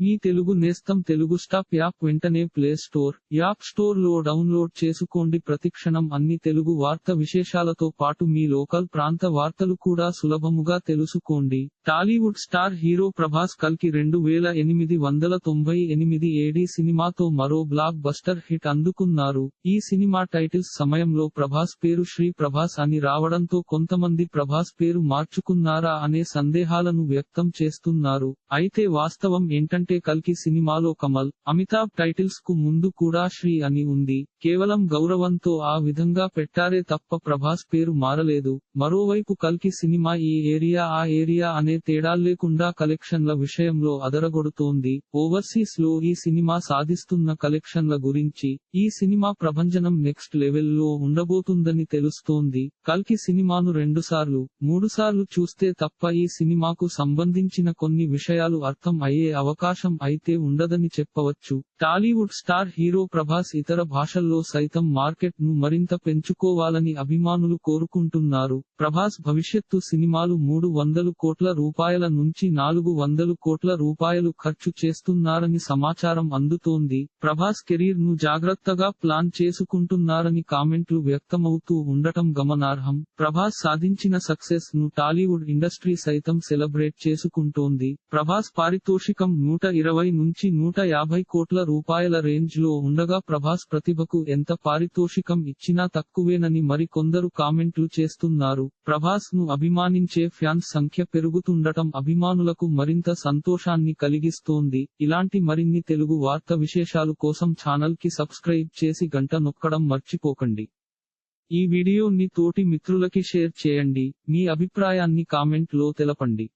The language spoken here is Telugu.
మీ తెలుగు నేస్తం తెలుగు స్టాప్ యాప్ వెంటనే ప్లే స్టోర్ యాప్ స్టోర్లో డౌన్లోడ్ చేసుకోండి. ప్రతిక్షణం అన్ని తెలుగు వార్త విశేషాలతో పాటు మీ లోకల్ ప్రాంత వార్తలు కూడా సులభముగా తెలుసుకోండి. టాలీవుడ్ స్టార్ హీరో ప్రభాస్ కల్కి రెండు వేల ఎనిమిది వందల తొంభై ఎనిమిది ఏడి సినిమాతో మరో బ్లాక్ బస్టర్ హిట్ అందుకున్నారు. ఈ సినిమా టైటిల్స్ సమయంలో ప్రభాస్ పేరు శ్రీ ప్రభాస్ అని రావడంతో కొంతమంది ప్రభాస్ పేరు మార్చుకున్నారా అనే సందేహాలను వ్యక్తం చేస్తున్నారు. అయితే వాస్తవం ఏంటంటే కల్కి సినిమాలో కమల్ అమితాబ్ టైటిల్స్కు ముందు కూడా శ్రీ అని ఉంది. కేవలం గౌరవంతో ఆ విధంగా పెట్టారే తప్ప ప్రభాస్ పేరు మారలేదు. మరోవైపు కల్కి సినిమా ఈ ఏరియా ఆ ఏరియా అనే తేడాల్లేకుండా కలెక్షన్ల విషయంలో అదరగొడుతోంది. ఓవర్సీస్లో ఈ సినిమా సాధిస్తున్న కలెక్షన్ల గురించి ఈ సినిమా ప్రభంజనం నెక్స్ట్ లెవెల్లో ఉండబోతుందని తెలుస్తోంది. కల్కి సినిమాను రెండుసార్లు మూడుసార్లు చూస్తే తప్ప ఈ సినిమాకు సంబంధించిన కొన్ని విషయాలు అర్థం అయ్యే అవకాశం అయితే ఉండదని చెప్పవచ్చు. టాలీవుడ్ స్టార్ హీరో ప్రభాస్ ఇతర భాషల్లో సైతం మార్కెట్ను మరింత పెంచుకోవాలని అభిమానులు కోరుకుంటున్నారు. ప్రభాస్ భవిష్యత్తు సినిమాలు మూడు వందలు కోట్ల రూపాయల నుంచి నాలుగు వందలు కోట్ల రూపాయలు ఖర్చు చేస్తున్నారని సమాచారం అందుతోంది. ప్రభాస్ కెరీర్ను జాగ్రత్తగా ప్లాన్ చేసుకుంటున్నారని కామెంట్లు వ్యక్తమవుతూ ఉండటం గమనార్హం. ప్రభాస్ సాధించిన సక్సెస్ను టాలీవుడ్ ఇండస్ట్రీ సైతం సెలబ్రేట్ చేసుకుంటోంది. ప్రభాస్ పారితోషికం నూట ఇరవై నుంచి నూట యాభై కోట్ల రూపాయల రేంజ్లో ఉండగా ప్రభాస్ ప్రతిభకు ఎంత పారితోషికం ఇచ్చినా తక్కువేనని మరి కొందరు కామెంట్లు చేస్తున్నారు. ప్రభాస్ను అభిమానించే ఫ్యాన్స్ సంఖ్య పెరుగుతుండటం అభిమానులకు మరింత సంతోషాన్ని కలిగిస్తోంది. ఇలాంటి మరిన్ని తెలుగు వార్త విశేషాలు కోసం ఛానల్కి సబ్స్క్రైబ్ చేసి గంట నొక్కడం మర్చిపోకండి. ఈ వీడియోని తోటి మిత్రులకి షేర్ చేయండి. మీ అభిప్రాయాన్ని కామెంట్లో తెలపండి.